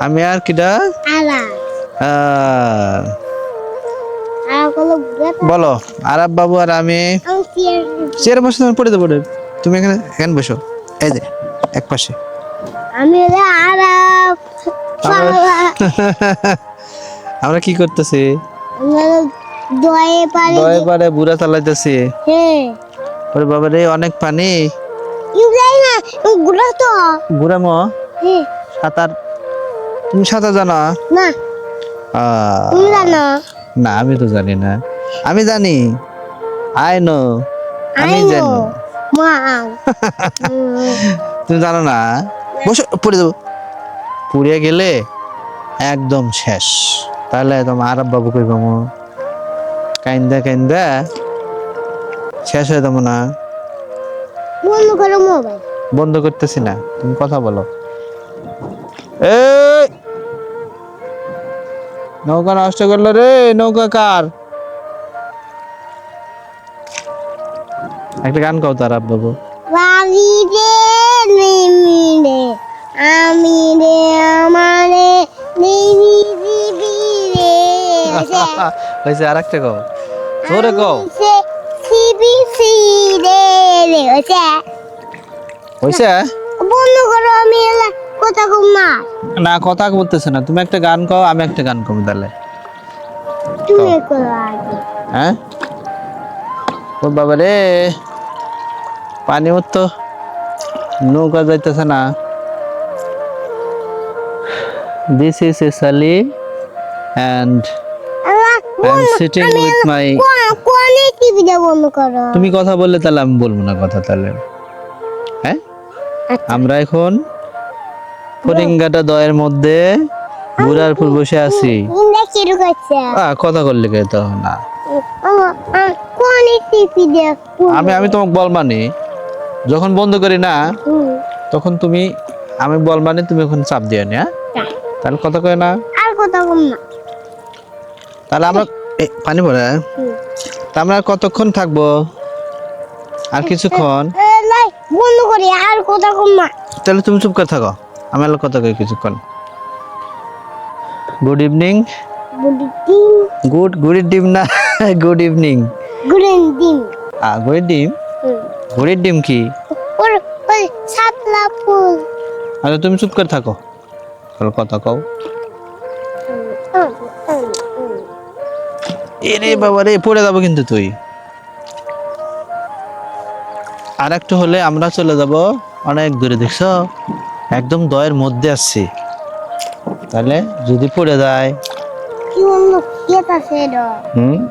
আমি আর বুড়াটা বলো আরাব বাবু আর আমি। চেয়ার বসে। তোমার পড়ে দেবো তুমি এখানে এখানে বসো। এই যে এক পাশে। আমি আমরা কি করতেছি? দয়ে পারি দয়ে পারে বুড়া চালাইতেছি। হ্যাঁ। ওরে বাবা রে অনেক পানি। ইউলাই না গুড়া তো। বুড়া হ্যাঁ। সাঁতার তুমি সাঁতার জানো? না। তুমি জানো? না আমি তো জানি না। আমি জানি। আই নো আমি জানি। তুমি জানো না? বসো পড়ে দেবো। পুড়িয়ে গেলে একদম শেষ। তাহলে তোমার আরব বাবু কই পাবো কাইন্দা কাইন্দা। শেষ হয়ে যাব না। বন্ধ করো মোবাইল। বন্ধ করতেছি না। তুমি কথা বলো। এই নৌকা নষ্ট করল রে নৌকা কার? একটা গান গাও তার বাবু বাড়ি রে নেমি রে আমি রে আমারে নেমি দিবি রে। হয়েছে আর একটা গাও জোরে গাও সে সিবি সি রে রে হচ্ছে হয়েছে বন্ধ করো আমি এলা কথা কম না। না কথা বলতেছে না। তুমি একটা গান গাও আমি একটা গান কম তাহলে। তুমি করো আগে। হ্যাঁ? ও বাবা রে পানি তো নৌকা যাইতেছে না। দিস ইজ এ সালি and Allah I am sitting with my কোনে টিভিটা বন্ধ করো? তুমি কথা বললে তাহলে আমি বলব না কথা তাহলে। হ্যাঁ? আচ্ছা। আমরা এখন ফরিঙ্গাটা দয়ের মধ্যে বুড়ারপুর বসে আছি। কথা করলে কে তো? না। আমি আমি তোমাকে বল মানি। যখন বন্ধ করি না তখন তুমি আমি বল মানে তুমি এখন চাপ দিও না হ্যাঁ? তাহলে কথা কয় না। আর কথা কম না। তাহলে আমরা পানি পড়ে। তা আমরা কতক্ষণ থাকব? আর কিছুক্ষণ? বন্ধ করি আর কথা কম না। তাহলে তুমি চুপ করে থাকো। আমি আর কথা কই কিছুক্ষণ? গুড ইভিনিং গুড গুড ডিম না গুড ইভিনিং গ্রিন ডিম আ গুড ডিম গুড ডিম কি? সাতলা ফুল। আচ্ছা তুমি চুপ করে থাকো। তাহলে কথা কও। এরে বাবা রে পড়ে যাব কিন্তু তুই। আর একটু হলে আমরা চলে যাব। অনেক দূরে দেখছ? একদম দয়ের মধ্যে আসছি তাহলে যদি পড়ে যায়। হুম?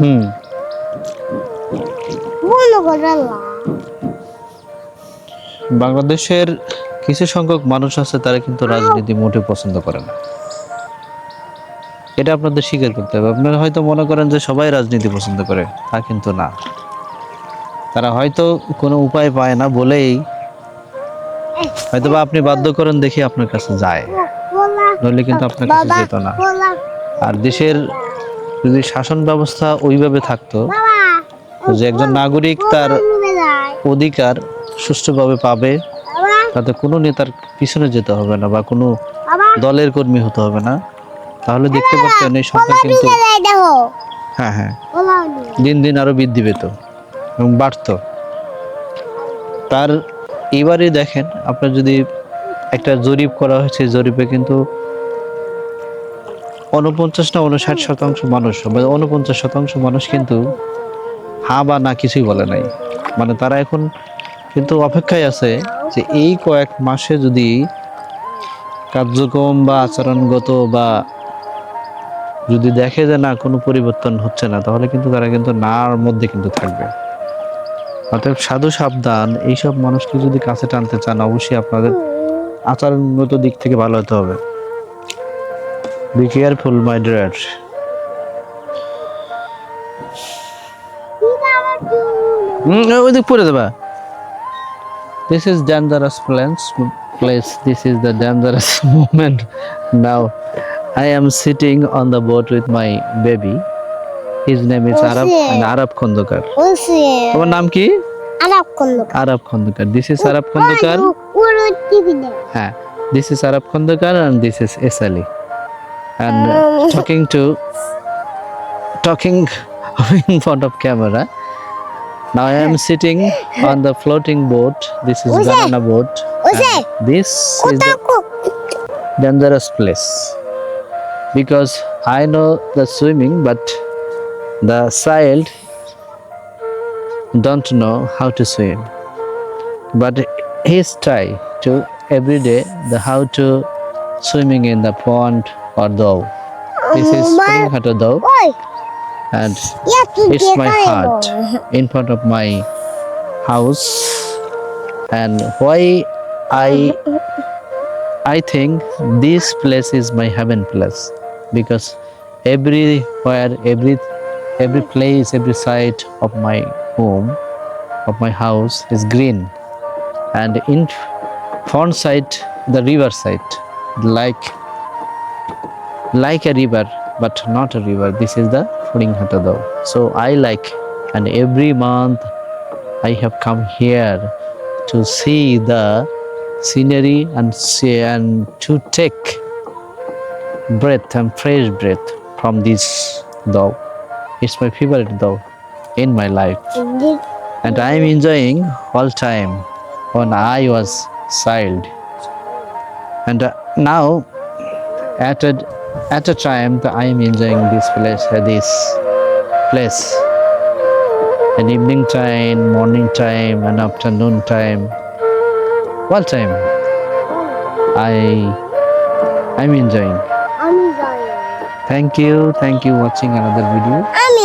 হুম। আল্লাহ বাংলাদেশের কিছু সংখ্যক মানুষ আছে তারা কিন্তু রাজনীতি মোটে পছন্দ করে না। এটা আপনাদের স্বীকার করতে হবে। আপনারা হয়তো মনে করেন যে সবাই রাজনীতি পছন্দ করে তা কিন্তু না। তারা হয়তো কোনো উপায় পায় না বলেই হয়তো বা আপনি বাধ্য করেন দেখি আপনার কাছে যায়। নইলে কিন্তু আপনার কাছে যেত না। আর দেশের যদি শাসন ব্যবস্থা ওইভাবে থাকতো যে একজন নাগরিক তার অধিকার সুষ্ঠুভাবে পাবে তাতে কোনো নেতার পিছনে যেতে হবে না বা কোনো দলের কর্মী হতে হবে না। তাহলে দেখতে পাচ্ছেন এই সংখ্যা কিন্তু হ্যাঁ হ্যাঁ। দিন দিন আরও বৃদ্ধি পেত এবং বাড়তো। তার এবারে দেখেন, আপনার যদি একটা জরিপ করা হয়েছে জরিপে কিন্তু উনপঞ্চাশ না উনষাট শতাংশ মানুষ, বা উনপঞ্চাশ শতাংশ মানুষ কিন্তু হা বা না কিছুই বলে নাই। মানে তারা এখন কিন্তু অপেক্ষায় আছে যে এই কয়েক মাসে যদি কার্যক্রম বা আচরণগত বা যদি দেখে যে না কোনো পরিবর্তন হচ্ছে না, তাহলে কিন্তু তারা কিন্তু নার মধ্যে কিন্তু থাকবে। অতএব সাধু সাবধান, এইসব মানুষকে যদি কাছে টানতে চান, অবশ্যই আপনাদের আচরণগত দিক থেকে ভালো হতে হবে। বি কেয়ারফুল মাই ডিয়ার ওই দিক পড়ে দেবা this is dangerous place place this is the dangerous movement now I am sitting on the boat with my baby. Is Arab and Arab Khondokar. বলছি তোমার নাম কি আরব লোক আরব খন্দকার দিস ইজ আরব খন্দকার হ্যাঁ this is Arab Khandakar and this is Esali. And uh, Um. talking to talking in front of camera. Now I am sitting on the floating boat. This is banana boat. This is the dangerous place because I know the swimming, but the child don't know how to swim. But he's try to every day the how to swimming in the pond or dove. This is Um, swimming my- at a dove, Oi, and it's my heart in front of my house and why i i think this place is my heaven place because everywhere every every place every side of my home of my house is green. And in front side the river side like like a river but not a river. This is the Furinghatado so I like and every month I have come here to see the scenery and see and to take breath and fresh breath from this dove it's my favorite dove in my life. And I am enjoying all time when I was child. And uh, now at a at a time that I am enjoying this place uh, this place. An evening time morning time and afternoon time. All time I I'm enjoying thank you thank you watching another video আমি